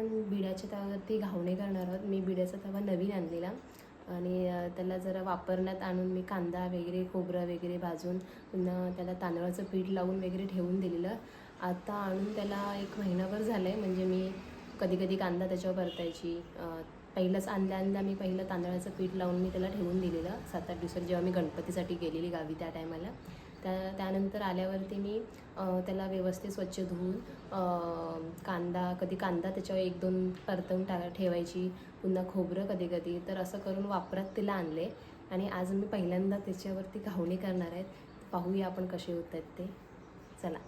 आपण बिड्याच्या तव्यावरती घावणे करणार आहोत. मी बिड्याचा तवा नवीन आणलेला. आणि त्याला जरा वापरण्यात आणून मी कांदा वगैरे खोबरं वगैरे भाजून पुन्हा त्याला तांदळाचं पीठ लावून वगैरे ठेवून दिलेलं. आता आणून त्याला एक महिनाभर झालं आहे म्हणजे मी कधी कधी कांदा त्याच्यावर परतायची. पहिलंच आणल्या आणल्या मी पहिलं तांदळाचं पीठ लावून मी त्याला ठेवून दिलेलं. सात आठ दिवसात जेव्हा मी गणपतीसाठी गेलेली गावी त्या टायमाला. त्या त्यानंतर आल्यावरती मी त्याला व्यवस्थित स्वच्छ धुवून कांदा कधी कांदा त्याच्यावर एक दोन परतून टा ठेवायची पुन्हा खोबरं कधी कधी तर असं करून वापरात तिला आणले. आणि आज मी पहिल्यांदा त्याच्यावरती घावणी करणार आहेत पाहूया आपण कसे होत आहेत ते. चला.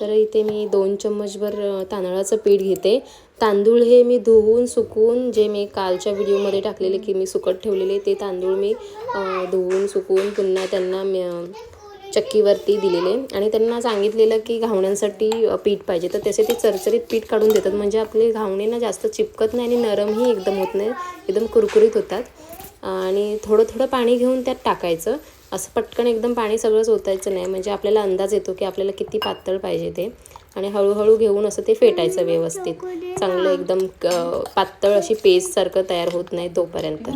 तर इथे मी दोन चम्मचभर तांदळाचं पीठ घेते. तांदूळ हे मी धुवून सुकवून जे मी कालच्या व्हिडिओमध्ये टाकलेले की मी सुकत ठेवलेले ते तांदूळ मी धुवून सुकवून पुन्हा त्यांना चक्कीवरती दिलेले. आणि त्यांना सांगितलेलं की घावण्यांसाठी पीठ पाहिजे. तर तसे ते चरचरीत पीठ काढून देतात. म्हणजे आपले घावणे ना जास्त चिपकत नाही आणि नरमही एकदम होत नाही. एकदम कुरकुरीत होतात. आणि थोडं थोडं पाणी घेऊन त्यात टाकायचं. असं पटकन एकदम पाणी सगळंच ओतायचं नाही. म्हणजे आपल्याला अंदाज येतो की आपल्याला किती पातळ पाहिजे ते. आणि हळूहळू घेऊन असं ते फेटायचं व्यवस्थित. चांगलं एकदम क- पातळ अशी पेस्टसारखं तयार होत नाही तोपर्यंत.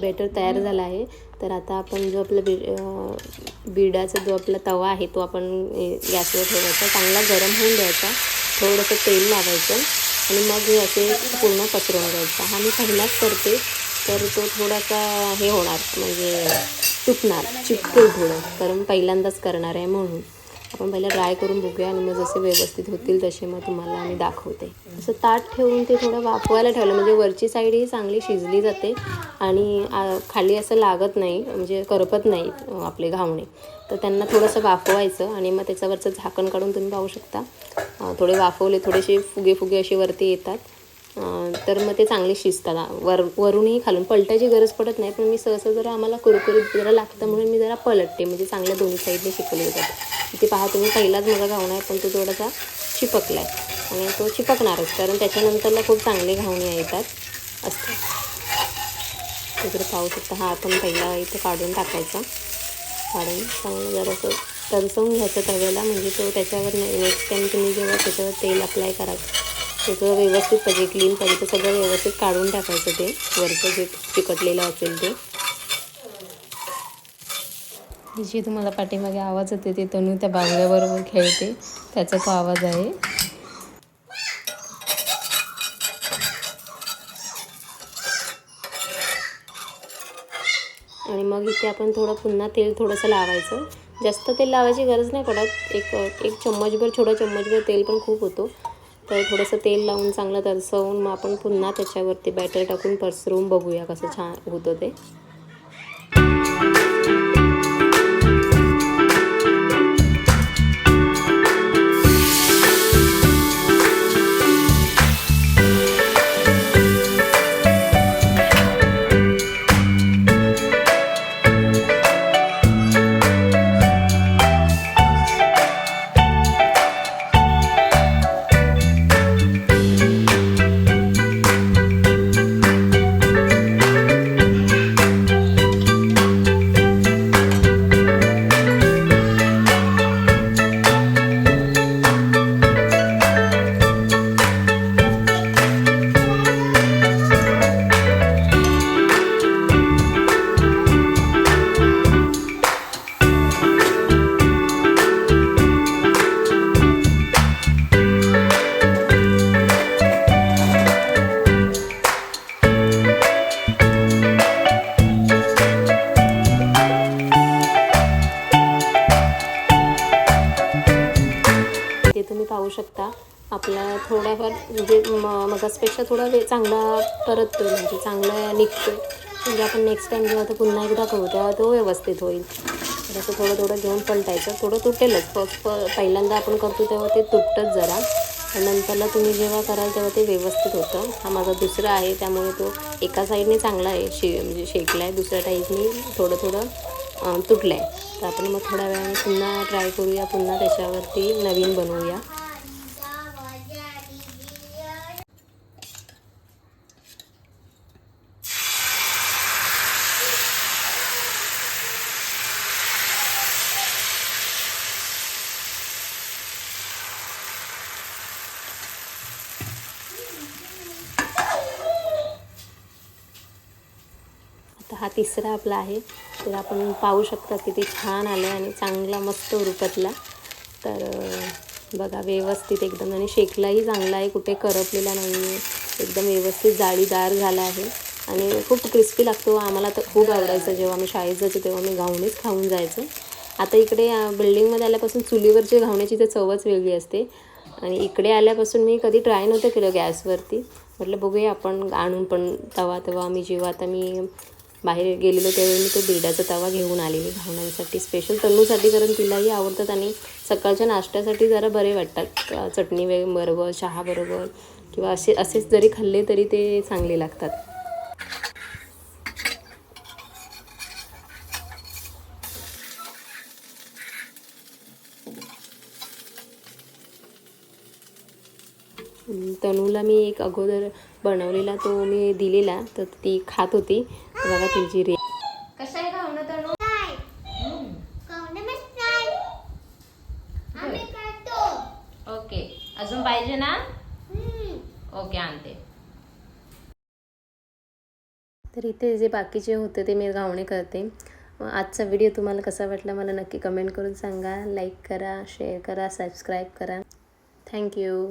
बॅटर तयार झाला आहे. तर आता आपण जो आपला बि बिडाचा जो आपला तवा आहे तो आपण गॅसवर ठेवायचा. चांगला गरम होऊन द्यायचा. थोडंसं तेल लावायचं आणि मग हे असे पूर्ण पसरवून द्यायचा हा मी पहिलाच करते. तर तो थोडासा हे होणार म्हणजे तुटणार चिपकेल थोडं कारण पहिल्यांदाच करणार आहे म्हणून. आपण पहिला ट्राय करून बघूया आणि मग जसे व्यवस्थित होतील तसे मग तुम्हाला मी दाखवते. असं ताट ठेवून ते थोडं वाफवायला ठेवलं. म्हणजे वरची साईड ही चांगली शिजली जाते आणि खाली असं लागत नाही म्हणजे करपत नाही आपले घावणे. तर त्यांना थोडंसं वाफवायचं आणि मग त्याच्यावरचं झाकण काढून तुम्ही पाहू शकता. थोडे वाफवले थोडेसे फुगे फुगे असे वरती येतात. तर मग ते चांगले शिजतात. वर वरूनही खालून पलटायची गरज पडत नाही पण मी सहसा जरा आम्हाला कुरकुरीत जरा लागतं म्हणून मी जरा पलटते. म्हणजे चांगल्या दोन्ही साईडने शिकवले जातात. इथे पहा तुम्ही पहिलाच माझा घावणा आहे पण तो थोडासा चिपकला आहे आणि तो चिपकणारच कारण त्याच्यानंतरला खूप चांगले घावणे येतात. असतात तिकडे पाहू शकता हा आपण पहिला इथं काढून टाकायचा. काढून चांगलं जरासं तरसवून घ्यायचं तव्याला म्हणजे तो त्याच्यावर नेक्स्ट टाईम तुम्ही जेव्हा त्याच्यावर तेल अप्लाय कराल त्याचं व्यवस्थित पाहिजे क्लीन पाहिजे तर सगळं व्यवस्थित काढून टाकायचं ते. वरचं जे चिकटलेलं असेल ते. जी तुम्हाला पाठीमागे आवाज येते ते तनू त्या बांगड्याबरोबर खेळते. त्याचा तो आवाज आहे. आणि मग इथे आपण थोडं पुन्हा तेल थोडंसं लावायचं. जास्त तेल लावायची गरज नाही पडत. एक एक चम्मचभर छोटा चम्मचभर तेल पण खूप होतो. तर थोडंसं तेल लावून चांगलं तरसवून मग आपण पुन्हा त्याच्यावरती बॅटर टाकून पसरवून बघूया कसं छान होतं ते ते. आपला थोडाफार म्हणजे म मगासपेक्षा थोडा वे चांगला परततो म्हणजे चांगला निघतो म्हणजे आपण नेक्स्ट टाइम जेव्हा तो पुन्हा एकदा करू तेव्हा तो व्यवस्थित होईल. असं थोडं थोडं घेऊन पलटायचं. थोडं तुटेलच. फक्त पहिल्यांदा आपण करतो तेव्हा ते तुटतंच जरा. नंतरला तुम्ही जेव्हा कराल तेव्हा ते व्यवस्थित होतं. हा माझा दुसरा आहे त्यामुळे तो एका साईडने चांगला आहे शे म्हणजे शेकला आहे दुसऱ्या टाईपनी थोडं थोडं तुटलं आहे तर आपण मग थोड्या वेळाने पुन्हा ट्राय करूया. पुन्हा त्याच्यावरती नवीन बनवूया. हा तिसरा आपला आहे. तर आपण पाहू शकता किती छान आलं आहे आणि चांगला मस्त उरकतला तर बघा व्यवस्थित एकदम. आणि शेकलाही चांगला आहे. कुठे करपलेला नाही आहे एकदम व्यवस्थित जाळीदार झाला आहे. आणि खूप क्रिस्पी लागतो. आम्हाला तर खूप आवडायचं. जेव्हा मी शाळेत जायचो तेव्हा मी घावणीच खाऊन जायचं. आता इकडे बिल्डिंगमध्ये आल्यापासून चुलीवरची घावण्याची तर चवच वेगळी असते. आणि इकडे आल्यापासून मी कधी ट्राय नव्हतं केलं गॅसवरती. म्हटलं बघूया आपण आणून पण तवा तेव्हा आम्ही जेव्हा आता मी बाहेर गेलेलो त्यावेळी मी तो बिरड्याचा तवा घेऊन आलेली भावनांसाठी स्पेशल तन्नूसाठी कारण तिलाही आवडतात आणि सकाळच्या नाश्त्यासाठी जरा बरे वाटतात. चटणी वे बरोबर चहाबरोबर किंवा असे असेच जरी खाल्ले तरी ते चांगले लागतात. तनूला मी एक अगोदर बनवलेला तो मी दिलेला तर ती खात होती. बघा तिची रे कशा आहे घावणं तणू ओके. अजून पाहिजे ना? ओके आणते. तर इथे जे बाकीचे होते ते मी गावणे करते. आजचा व्हिडिओ तुम्हाला कसा वाटला मला नक्की कमेंट करून सांगा. लाईक करा शेअर करा सबस्क्राईब करा. थँक्यू